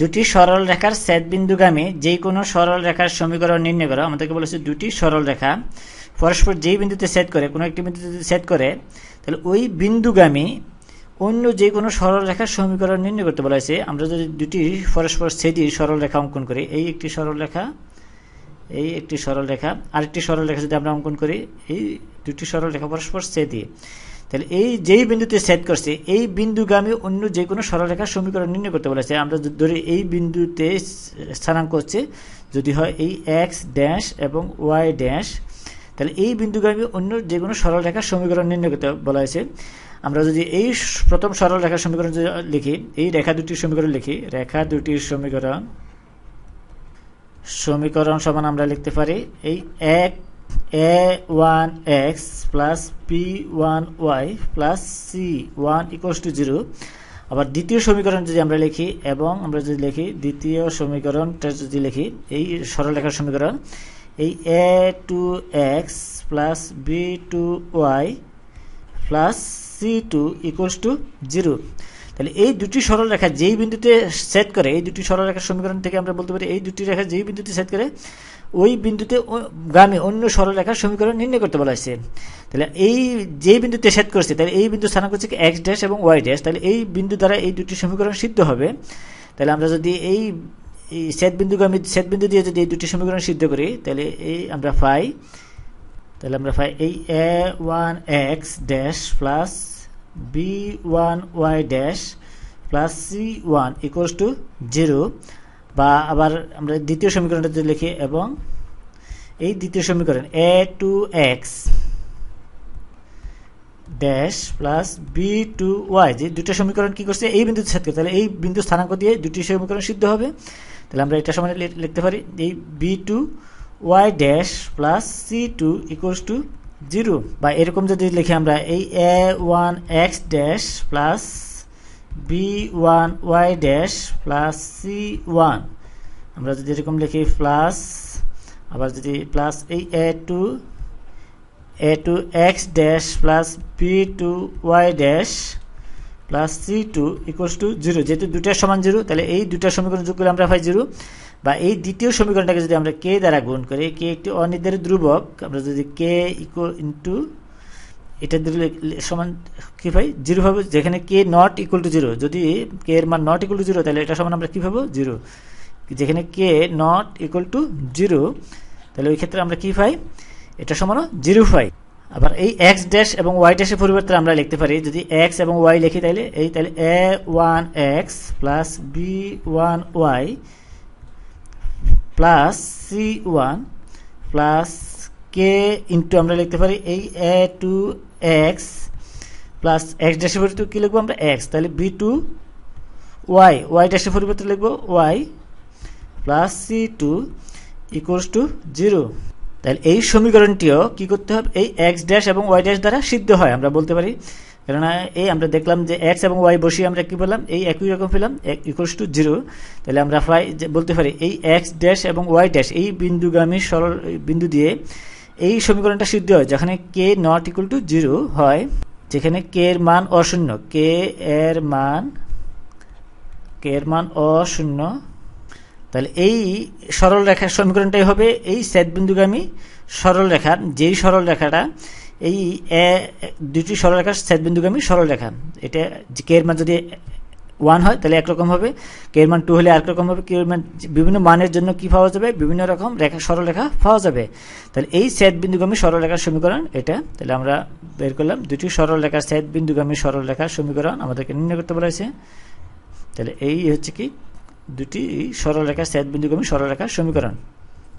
দুটি সরল রেখার ছেদ বিন্দুগামী যে কোনো সরল রেখার সমীকরণ নির্ণয় করো। আমাদেরকে বলেছে দুটি সরল রেখা। পরস্পর যেই বিন্দুতে সেট করে, কোনো একটি বিন্দুতে যদি সেট করে, তাহলে ওই বিন্দুগামী অন্য যে কোনো সরল রেখার সমীকরণ নির্ণয় করতে বলা হয়েছে আমরা যদি দুটি পরস্পর ছেদি সরল রেখা অঙ্কন করি, এই একটি সরল রেখা, এই একটি সরল রেখা, আরেকটি সরল রেখা যদি আমরা অঙ্কন করি, এই দুটি সরল রেখা পরস্পর ছেদি তাহলে এই যেই বিন্দুতে সেট করছে, এই বিন্দুগামী অন্য যে কোনো সরলরেখার সমীকরণ নির্ণয় করতে বলেছে। আমরা ধরি এই বিন্দুতে স্থানাঙ্ক হচ্ছে, যদি হয় এই এক্স ড্যাশ এবং ওয়াই ড্যাশ তাহলে এই বিন্দুগামী অন্য যে কোনো সরলরেখার সমীকরণ নির্ণয় করতে বলা হয়েছে আমরা যদি এই প্রথম সরল রেখার সমীকরণ লিখি, এই রেখা দুটির সমীকরণ লিখি, রেখা দুটির সমীকরণ সমীকরণ সমান আমরা লিখতে পারি, এই এক a one x plus p one y plus c one equals to zero আবার দ্বিতীয় সমীকরণ যদি আমরা লিখি, এবং আমরা যদি লিখি দ্বিতীয় সমীকরণটা যদি লিখি, এই সরলরেখার সমীকরণ, এই a two x plus b two y plus c two equals to zero তাহলে এই দুটি সরল রেখা যেই বিন্দুতে সেট করে, এই দুটি সরল রেখার সমীকরণ থেকে আমরা বলতে পারি এই দুটি রেখা যেই বিন্দুতে সেট করে, ওই বিন্দুতে গামী অন্য সরল রেখার সমীকরণ নির্ণয় করতে বলা হয়েছে। তাহলে এই যে বিন্দুতে সেট করছে, তাহলে এই বিন্দু স্থানাঙ্ক হচ্ছে এক্স ড্যাশ এবং ওয়াই ড্যাশ তাহলে এই বিন্দু দ্বারা এই দুটি সমীকরণ সিদ্ধ হবে। তাহলে আমরা যদি এই এই সেট বিন্দুগামী সেট বিন্দু দিয়ে যদি এই দুটি সমীকরণ সিদ্ধ করি, তাহলে এই আমরা পাই, তাহলে আমরা পাই এই a one x dash plus b one y dash plus c one equals to zero বা আবার আমরা দ্বিতীয় সমীকরণটা যদি লিখি এবং এই দ্বিতীয় সমীকরণ a two x dash plus b two y যে দুটো সমীকরণ কি করছে? এই বিন্দুতে সাথে তাহলে এই বিন্দু স্থানাঙ্ক দিয়ে দুটি সমীকরণ সিদ্ধ হবে। তাহলে আমরা এটা সমানে লিখতে পারি। এই b two y dash plus c two equals to zero. বা এরকম যদি লিখি আমরা, এই a one x dash plus b one y dash plus c one আমরা যদি এরকম লিখি প্লাস আবার যদি প্লাস এই a two a two x dash plus b two y dash plus c two equals to zero যেহেতু দুটার সমান জিরো তাহলে এই দুটা সমীকরণ যোগ করে আমরা পাই জিরো বা এই দ্বিতীয় সমীকরণটাকে যদি আমরা কে দ্বারা গুণ করি, কে একটি অনির্ধারিত ধ্রুবক, আমরা যদি কে ইকুয়াল ইন্টু এটা দিলে সমান কী পাই? জিরো পাবো যেখানে k not equal to zero যদি কে এর মান নট ইকুয়াল টু জিরো তাহলে এটা সমান আমরা কী পাবো জিরো যেখানে k not equal to zero তাহলে ওই ক্ষেত্রে আমরা কী পাই? এটা সমানও জিরো পাই। আবার এই এক্স ড্যাশ এবং ওয়াই ড্যাশের পরিবর্তে আমরা লিখতে পারি, যদি এক্স এবং ওয়াই লিখি, তাহলে এই, তাহলে a one x plus b one y plus c one plus k into আমরা লিখতে পারি এই a two x plus x ড্যাশের পরিবর্তে কী লিখব আমরা? এক্স তাহলে বি টু ওয়াই ওয়াই ড্যাশের পরিবর্তে লিখব y plus c two equals to zero তাহলে এই সমীকরণটিও কি করতে হবে? এই এক্স ড্যাশ এবং ওয়াই ড্যাশ দ্বারা সিদ্ধ হয়, আমরা বলতে পারি কেননা এই আমরা দেখলাম যে এক্স এবং ওয়াই বসিয়ে আমরা কি বললাম এই একই রকম পেলাম ইকুয়ালস টু জিরো তাহলে আমরা প্রায় বলতে পারি, এই এক্স ড্যাশ এবং ওয়াই ড্যাশ এই বিন্দুগামী সরল বিন্দু দিয়ে এই সমীকরণটা সিদ্ধ হয়, যেখানে k not equal to zero হয়, যেখানে কে এর মান অশূন্য। কে এর মান কে এর মান অশূন্য। তাহলে এই সরল রেখার সমীকরণটাই হবে এই বিন্দুগামী সরল রেখার যেই সরল রেখাটা এই এ দুটি সরল রেখার সেট বিন্দুগামী এটা কে এর মান যদি ওয়ান হয়, তাহলে একরকম হবে। কে এর মান টু হলে একরকম হবে। কে এর মান বিভিন্ন মানের জন্য কি পাওয়া যাবে? বিভিন্ন রকম রেখা, সরল রেখা পাওয়া যাবে। তাহলে এই সেট বিন্দুগামী সরল সমীকরণ এটা, তাহলে আমরা বের করলাম দুটি সরল রেখার সেট বিন্দুগামী সরল সমীকরণ আমাদেরকে নির্ণয় করতে বলা হয়েছে। তাহলে এই হচ্ছে কি? দুটি সরল রেখার সেট বিন্দুগামী সরল সমীকরণ।